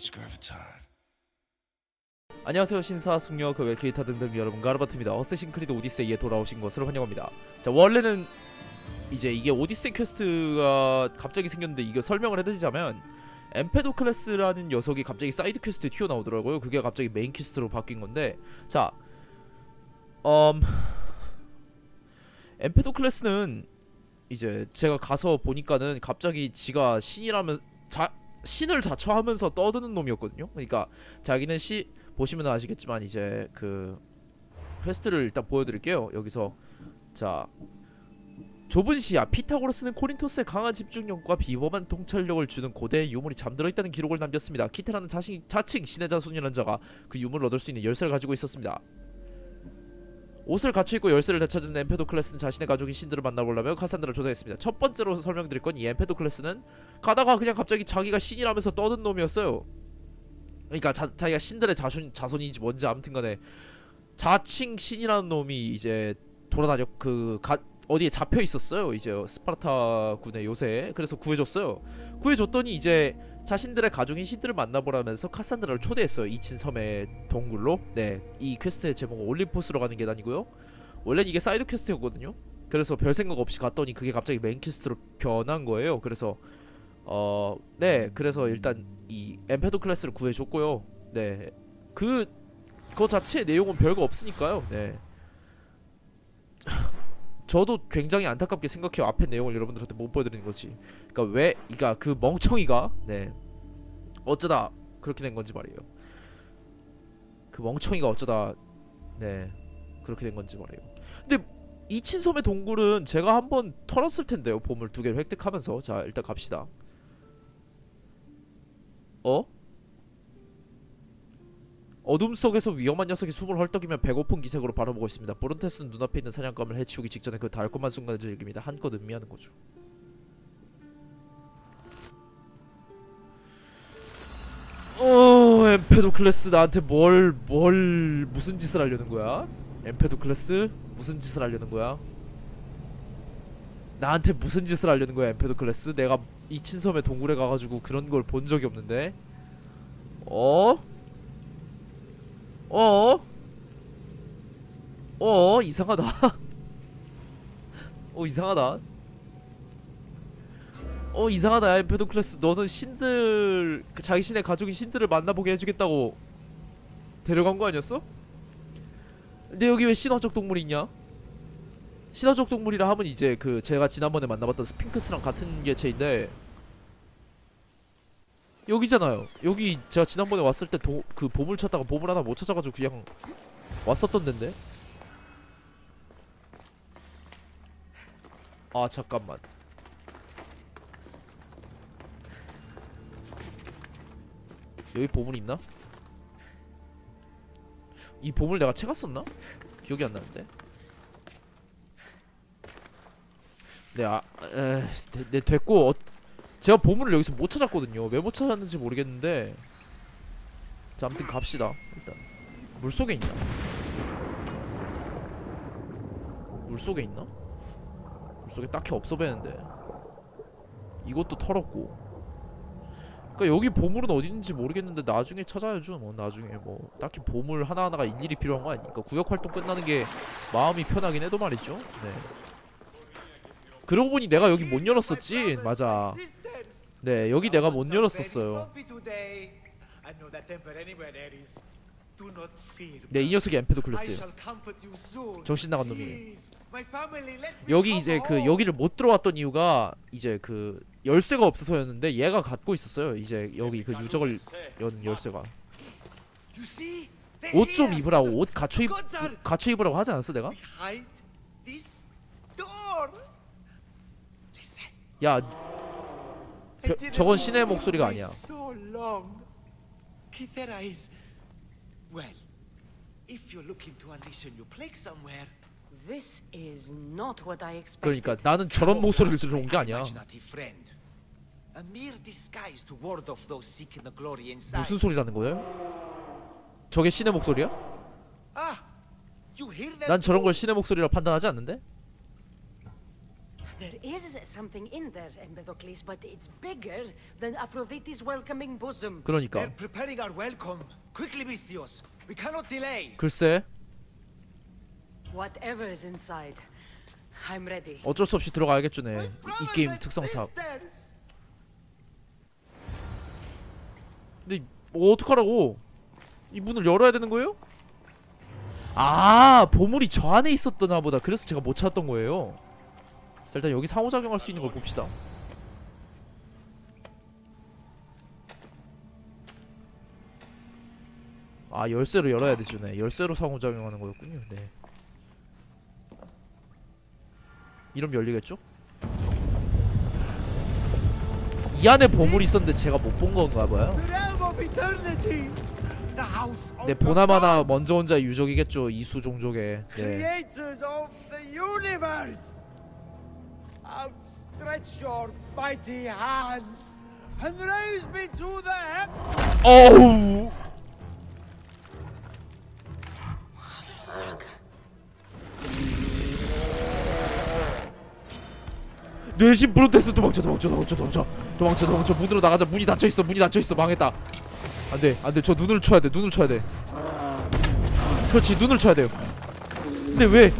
It's graviton. 안녕하세요. 신사 숙녀 그 웨케이타 등등 여러분 가르바트입니다. 어쌔신 크리드 오디세이에 돌아오신 것을 환영합니다. 자 원래는 이제 이게 오디세이 퀘스트가 갑자기 생겼는데 이거 설명을 해드리자면 엠페도 클래스라는 녀석이 갑자기 사이드 퀘스트에 튀어나오더라고요. 그게 갑자기 메인 퀘스트로 바뀐 건데 자 음... 엠페도 클래스는 이제 제가 가서 보니까는 갑자기 지가 신이라면 자 신을 자처하면서 떠드는 놈이었거든요 그러니까 자기는 시 보시면 아시겠지만 이제 그 퀘스트를 일단 보여드릴게요. 여기서 자 좁은 시야 피타고라스는 코린토스의 강한 집중력과 비범한 통찰력을 주는 고대의 유물이 잠들어 있다는 기록을 남겼습니다. 키테라는 자신 자칭 신의 자손이라는 자가 그 유물을 얻을 수 있는 열쇠를 가지고 있었습니다. 옷을 갖춰 입고 열쇠를 되찾은 엠페도클레스는 자신의 가족인 신들을 만나보려며 카산드를 조사했습니다. 첫 번째로 설명드릴 건 이 엠페도클레스는 가다가 그냥 갑자기 자기가 신이라면서 떠든 놈이었어요. 그러니까 자, 자기가 신들의 자손 자손인지 뭔지 아무튼간에 자칭 신이라는 놈이 이제 돌아다녔 그 가, 어디에 잡혀 있었어요. 이제 스파르타 군의 요새에 그래서 구해줬어요. 구해줬더니 이제 자신들의 가족인 신들을 만나보라면서 카산드라를 초대했어요. 이친 섬의 동굴로. 네, 이 퀘스트의 제목은 올림포스로 가는 계단이고요. 원래는 이게 사이드 퀘스트였거든요. 그래서 별 생각 없이 갔더니 그게 갑자기 메인 퀘스트로 변한 거예요. 그래서 어, 네, 그래서 일단 이 엠페도 클래스를 구해줬고요. 네, 그 그거 자체 내용은 별거 없으니까요. 네. 저도 굉장히 안타깝게 생각해요. 앞에 내용을 여러분들한테 못 보여드리는 거지. 그러니까 왜, 그러니까 그 멍청이가 네 어쩌다 그렇게 된 건지 말이에요. 그 멍청이가 어쩌다 네 그렇게 된 건지 말이에요. 근데 이친섬의 동굴은 제가 한번 털었을 텐데요. 보물 두 개를 획득하면서 자 일단 갑시다. 어? 어둠 속에서 위험한 녀석이 숨을 헐떡이며 배고픈 기색으로 바라보고 있습니다. 브론테스는 눈앞에 있는 사냥감을 해치우기 직전에 그 달콤한 순간을 즐깁니다. 한껏 음미하는 거죠. 어, 엠페도 클래스 나한테 뭘, 뭘, 무슨 짓을 하려는 거야? 엠페도 클래스 무슨 짓을 하려는 거야? 나한테 무슨 짓을 하려는 거야, 엠페도 클래스? 내가 이 친섬의 동굴에 가가지고 그런 걸 본 적이 없는데. 어? 어? 어 이상하다. 어 이상하다. 어 이상하다. 엠페도클래스 너는 신들 그 자기 신의 가족인 신들을 만나보게 해주겠다고 데려간 거 아니었어? 근데 여기 왜 신화적 동물이 있냐? 신화적 동물이라 하면 이제 그 제가 지난번에 만나봤던 스핑크스랑 같은 개체인데 여기잖아요. 여기 제가 지난번에 왔을 때 그 보물 찾다가 보물 하나 못 찾아가지고 그냥 왔었던 데인데. 아 잠깐만. 여기 보물 있나? 이 보물 내가 채갔었나? 기억이 안 나는데. 네, 아, 에, 네, 네 됐고 어, 제가 보물을 여기서 못 찾았거든요. 왜 못 찾았는지 모르겠는데. 자, 아무튼 갑시다. 일단 물 속에 있나? 물 속에 있나? 물 속에 딱히 없어 보이는데. 이것도 털었고. 그러니까 여기 보물은 어디 있는지 모르겠는데 나중에 찾아야죠. 뭐 나중에 뭐 딱히 보물 하나 하나가 일일이 필요한 거 아니니까 구역 활동 끝나는 게 마음이 편하긴 해도 말이죠. 네. 그러고 보니 내가 여기 못 열었었지. 맞아. 네, 여기 내가 못 열었었어요. 네, 이 녀석이 엠페도 클래스예요. 정신 나간 놈이에요. 여기 이제 그 여기를 못 들어왔던 이유가 이제 그 열쇠가 없어서였는데 얘가 갖고 있었어요. 이제 여기 그 유적을 여는 열쇠가. 옷 좀 입으라고 옷 갖춰 입 갖춰 입으라고 하지 않았어 내가? 야, 벼, 저건 신의 목소리가 아니야. So long. Kithera is well. If you're looking to unleash a new plague somewhere, This is not what I expected. 그러니까 나는 저런 목소리를 들어온 게 아니야. Imaginative friend. A mere disguise to ward off those seeking the glory inside. 무슨 소리라는 거예요? 저게 신의 목소리야? Ah, you hear that? 난 저런? 걸 신의 목소리라 판단하지 않는데? There is something in there, Empedocles, but it's bigger than Aphrodite's welcoming bosom. 그러니까 They're preparing our welcome. Quickly, Misthios. We cannot delay. 글쎄 Whatever is inside, I'm ready. 어쩔 수 없이 들어가야겠죠 네. My 이, 이 게임 특성상 sisters. 근데 뭐 어떡하라고 이 문을 열어야 되는 거예요? 아 보물이 저 안에 있었더나 보다 그래서 제가 못 찾았던 거예요 자 일단 여기 상호작용할 수 있는 걸 봅시다 아 열쇠로 열어야 되죠 네 열쇠로 상호작용하는 거였군요 네 이러면 열리겠죠? 이 안에 보물이 있었는데 제가 못 본 건가 봐요 네 보나마나. 먼저 혼자 유족이겠죠 이수 종족의 네. Outstretch your mighty hands and raise me to the heavens. 어우 뇌신 브로테스 도망쳐 도망쳐 도망쳐 도망쳐. 도망쳐 도망쳐. 문으로 나가자. 문이 닫혀 있어 문이 닫혀 있어. 망했다. 안돼 안돼. 저 눈을 쳐야 돼 눈을 쳐야 돼. 그렇지 눈을 쳐야 돼요. 근데 왜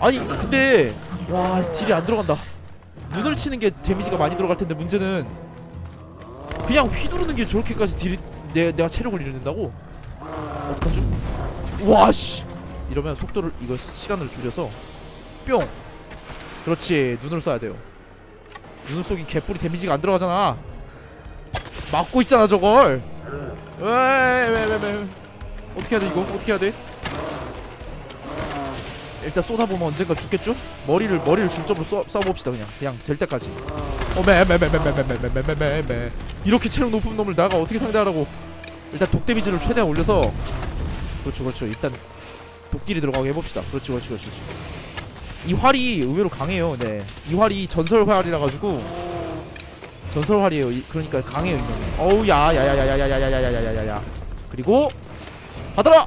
아니 근데 와 딜이 안 들어간다. 눈을 치는 게 데미지가 많이 들어갈 텐데 문제는 그냥 휘두르는 게 저렇게까지 딜이 내, 내가 체력을 잃는다고? 어떡하죠? 와씨! 이러면 속도를 이거 시간을 줄여서 뿅! 그렇지 눈을 쏴야 돼요. 눈을 쏘긴 개뿔이 데미지가 안 들어가잖아. 막고 있잖아 저걸. 왜왜왜왜. 어떻게 해야 돼 이거? 어떻게 해야 돼 일단 쏟아보면 언젠가 죽겠죠? 머리를 머리를 중점으로 쏴, 쏴봅시다 그냥 그냥 될 때까지 어매매매매매매매매매매 이렇게 체력 높은 놈을 내가 어떻게 상대하라고 일단 독 데미지를 최대한 올려서 그렇죠 그렇죠 일단 독딜이 들어가게 해봅시다 그렇죠 그렇죠 그렇죠 그렇죠. 이 활이 의외로 강해요 네이 활이 전설 활이라 가지고 전설 활이에요 이- 그러니까 강해요 이놈이 어우 야야야야야야야야야야야야야 그리고 받아라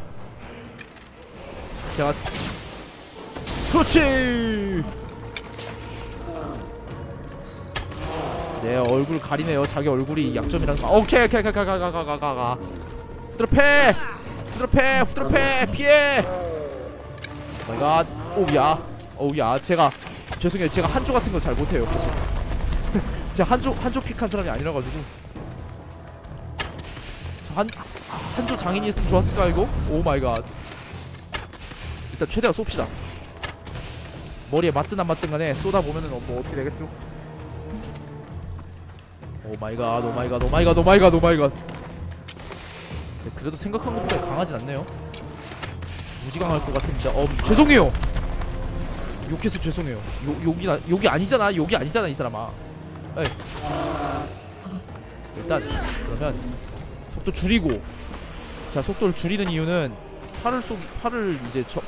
제가 그렇지. 내 얼굴 가리네요. 자기 얼굴이 약점이라는 거. 오케이 오케이 오케이 가가가가가가 후드로 패! 후드로 패! 후드로 패! 피해! 내가 오야. 오야. 제가 죄송해요. 제가 한조 같은 거 잘 못해요 사실. 제가 한조 한조 픽한 사람이 아니라가지고. 한 한조 장인이 있으면 좋았을까 이거? 오 마이 갓. 일단 최대한 쏩시다. 머리에 맞든 안 맞든 간에 쏘다 보면은 어, 뭐 어떻게 되겠죠? 오 마이 갓, 오 마이 갓, 오 마이 갓, 오 마이 갓, 오 마이 갓. 네, 그래도 생각한 것보다 강하진 않네요. 무지 강할 것 같은데, 어 죄송해요. 욕해서 죄송해요. 욕 욕이 나- 욕이 아니잖아, 욕이 아니잖아 이 사람아. 에이. 일단 그러면 속도 줄이고, 자 속도를 줄이는 이유는 팔을 쏘기, 팔을 이제 저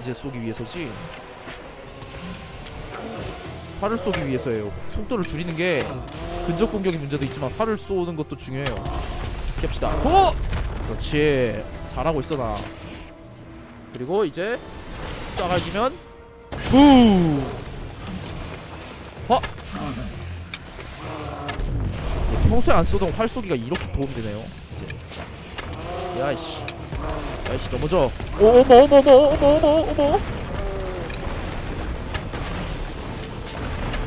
이제 쏘기 위해서지. 활을 쏘기 위해서예요. 속도를 줄이는 게 근접 공격의 문제도 있지만 활을 쏘는 것도 중요해요. 캡시다. 호! 그렇지. 잘하고 있어 나. 그리고 이제 쏴가기면 부. 어? 예, 평소에 안 쏘던 활 쏘기가 이렇게 도움되네요. 이제. 야이씨. 야이씨 넘어져. 오, 어머 어머 어머 어머 어머 어머.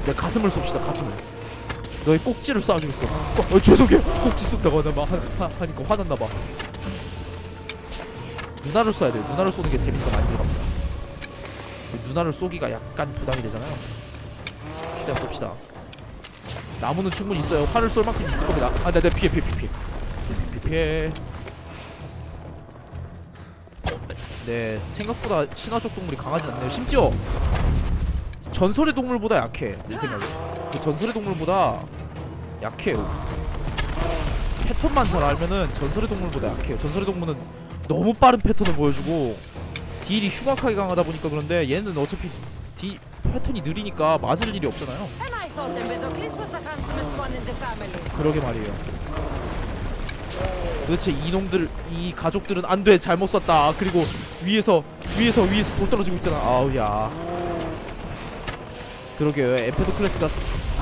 내 가슴을 쏩시다 가슴을. 너의 꼭지를 쏴주겠어. 어, 어 죄송해요. 꼭지 쏜다고 하나 하니까 화났나봐. 누나를 쏴야 돼요. 누나를 쏘는 게 데미지가 많이 들어갑니다. 누나를 쏘기가 약간 부담이 되잖아요. 최대한 쏩시다. 나무는 충분히 있어요. 활을 쏠 만큼 있을 겁니다. 아 네네 피해 피해 피해 피해. 피해 피해. 네 생각보다 신화적 동물이 강하진 않네요. 심지어 전설의 동물보다 약해 내 생각에. 그 전설의 동물보다 약해요. 패턴만 잘 알면은 전설의 동물보다 약해요. 전설의 동물은 너무 빠른 패턴을 보여주고 딜이 흉악하게 강하다 보니까 그런데 얘는 어차피 디 패턴이 느리니까 맞을 일이 없잖아요. 그러게 말이에요. 도대체 이놈들 이 가족들은 안돼 잘못 썼다. 그리고 위에서 위에서 위에서 돌 떨어지고 있잖아. 아우야 그러게요. 에페도 클래스가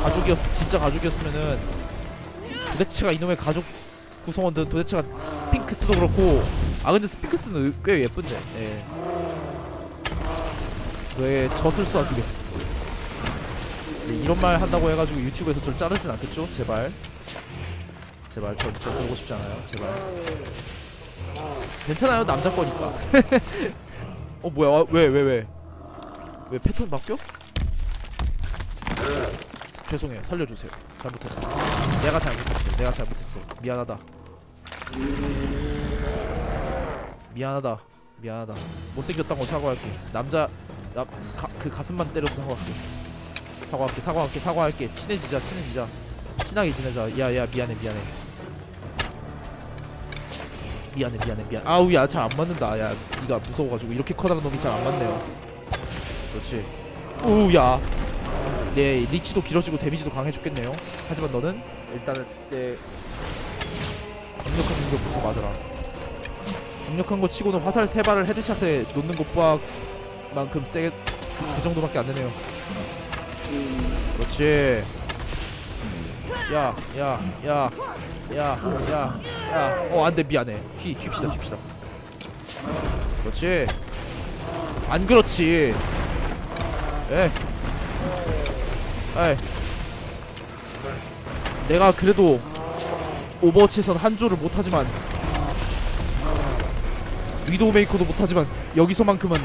가족이었 진짜 가족이었으면은 도대체가 이놈의 가족 구성원들은 도대체가 스핑크스도 그렇고 아 근데 스핑크스는 꽤 예쁜데. 예. 왜 젖을 쏴주겠어. 네, 이런 말 한다고 해가지고 유튜브에서 절 자르진 않겠죠? 제발. 제발 저, 저 그러고 싶지 않아요. 제발. 괜찮아요 남자 거니까. 어 뭐야? 왜왜 왜? 왜 패턴 바뀌어? 죄송해요. 살려주세요. 잘못했어 내가 잘못했어 내가 잘못했어 미안하다. 미안하다. 미안하다. 못생겼다고 사과할게. 남자 나그 가슴만 때려서 사과할게. 사과할게 사과할게 사과할게. 친해지자 친해지자. 친하게 지내자. 야야 미안해 미안해. 미안해 미안해 미안 아우 야 잘 안 맞는다. 야 니가 무서워가지고 이렇게 커다란 놈이 잘 안 맞네요. 그렇지. 우야 내 리치도 길어지고 데미지도 강해졌겠네요. 하지만 너는 일단은 내 강력한 공격부터 맞아라. 강력한 거 치고는 화살 세 발을 헤드샷에 놓는 것만큼 세게 그, 그 정도밖에 안 되네요. 그렇지. 야 야 야 야 야 야. 어 안돼. 미안해. 튀 튀읍시다 튀읍시다. 그렇지. 안 그렇지. 에 에이 내가 그래도 오버워치에선 한조를 못하지만 위도우 메이커도 못하지만 여기서만큼은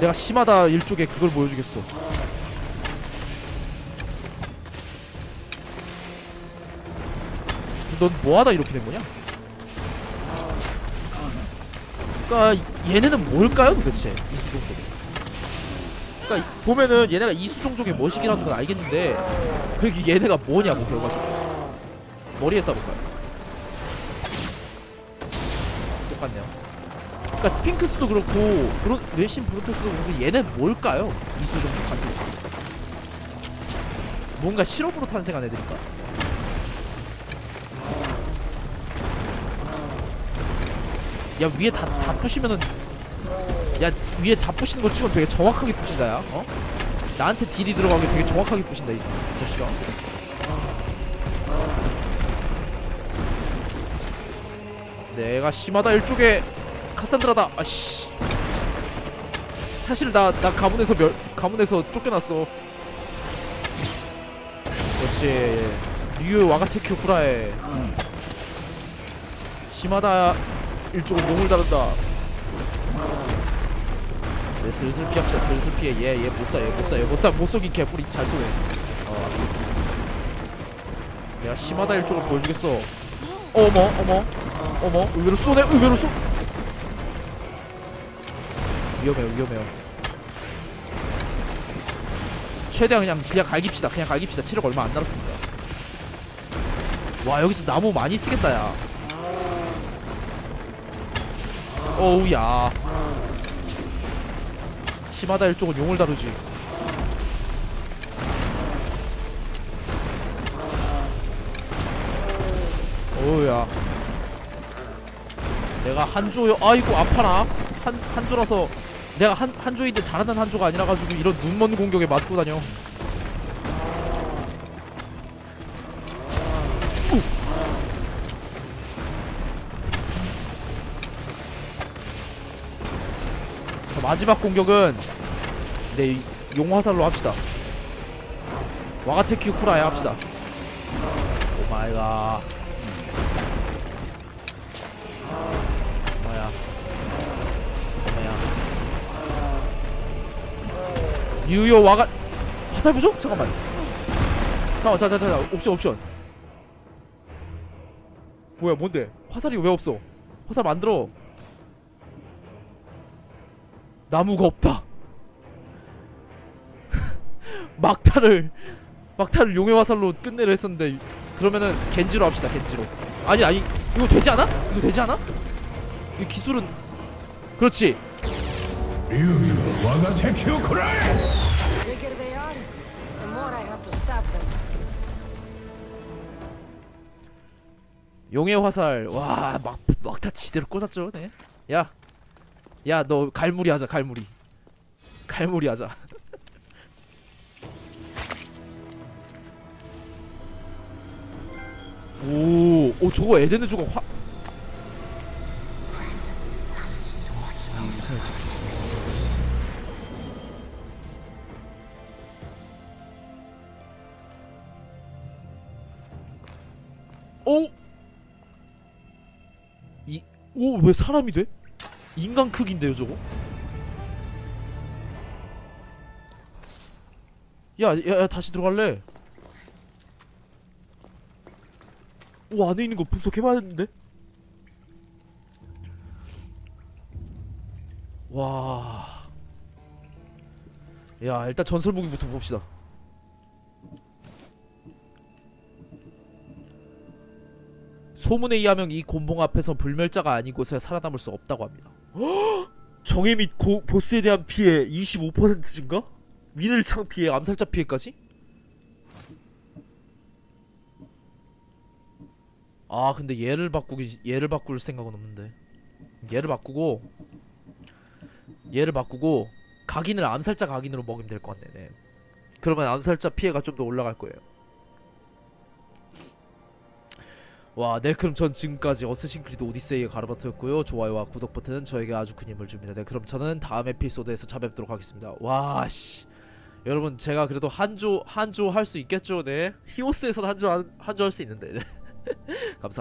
내가 심하다 일쪽에 그걸 보여주겠어. 넌 뭐하다 이렇게 된 거냐? 그러니까 얘네는 뭘까요 도대체? 이수종 쪽 그러니까 이- 보면은 얘네가 이수종 쪽의 머시기라는 건 알겠는데 그게 얘네가 뭐냐고 배워가지고 머리에 싸볼까요? 똑같네요 그러니까 스핑크스도 그렇고 브로, 뇌신 브로테스도 그렇고 얘네 뭘까요? 이수종 쪽한테 있어서 뭔가 실험으로 탄생한 애들인가? 야 위에 다, 다 부시면은 야 위에 다 부시는 거 치곤 되게 정확하게 부신다 야. 어? 나한테 딜이 들어가게 되게 정확하게 부신다 이, 이 자식아 내가 심하다. 일쪽에 카산드라다. 아씨. 사실 나 나 가문에서 멸 가문에서 쫓겨났어. 그렇지. 류 와가테큐 쿠라에. 심하다. 일쪽은 몸을 다룬다. 네, 슬슬 피합시다 슬슬 피해. 얘 얘 못 쏴 얘 못 쏴 얘 못 쏴. 못쏘긴 개뿔이 잘 쏘네 어. 내가 심하다 일쪽을 보여주겠어. 어머 어머 어머. 의외로 쏘네 의외로 쏘. 위험해요 위험해요. 최대한 그냥 그냥 갈깁시다 그냥 갈깁시다. 체력 얼마 안 남았습니다. 와 여기서 나무 많이 쓰겠다 야. 어우야 시마다 일쪽은 용을 다루지. 어우야. 내가 한조요 아이고 아파라. 한 한조라서 내가 한 한조인데 잘하는 한조가 아니라 가지고 이런 눈먼 공격에 맞고 다녀 마지막 공격은 네 용화살로 합시다. 와가테큐 쿠라야 합시다. 오마이갓. 뭐야 뭐야 뉴요 와가 화살 부족? 잠깐만. 잠깐만 자자자 옵션 옵션. 뭐야 뭔데? 화살이 왜 없어? 화살 만들어 나무가 없다. 막타를 막타를 용의 화살로 끝내려 했었는데 그러면은 겐지로 합시다 겐지로. 아니 아니 이거 되지 않아? 이거 되지 않아? 이 기술은 그렇지. 용의 화살 와 막 막다 지대로 꽂았죠 네. 네야 야 너 갈무리 하자 갈무리 갈무리 하자 오, 오 저거 에덴의 주가 화 오! 이, 오, 왜 사람이 돼? 인간 크기인데요, 저거? 야, 야, 야, 다시 들어갈래? 오, 안에 있는 거 분석해봐야겠는데? 와. 야, 일단 전설 무기부터 봅시다. 소문에 의하면 이 곤봉 앞에서 불멸자가 아니고서야 살아남을 수 없다고 합니다. 정예 및 고, 보스에 대한 피해 25% 증가? 위늘창 피해, 암살자 피해까지? 아 근데 얘를 바꾸기 얘를 바꿀 생각은 없는데 얘를 바꾸고 얘를 바꾸고 각인을 암살자 각인으로 먹이면 될 것 같네. 네. 그러면 암살자 피해가 좀 더 올라갈 거예요. 와, 네 그럼 전 지금까지 어쌔신 크리드 오디세이의 가르바트였고요. 좋아요와 구독 버튼은 저에게 아주 큰 힘을 줍니다. 네, 그럼 저는 다음 에피소드에서 찾아뵙도록 하겠습니다. 와, 씨. 여러분 제가 그래도 한조 한조 할 수 있겠죠, 네. 히오스에서는 한조 한조 할 수 있는데. 네. 감사합니다.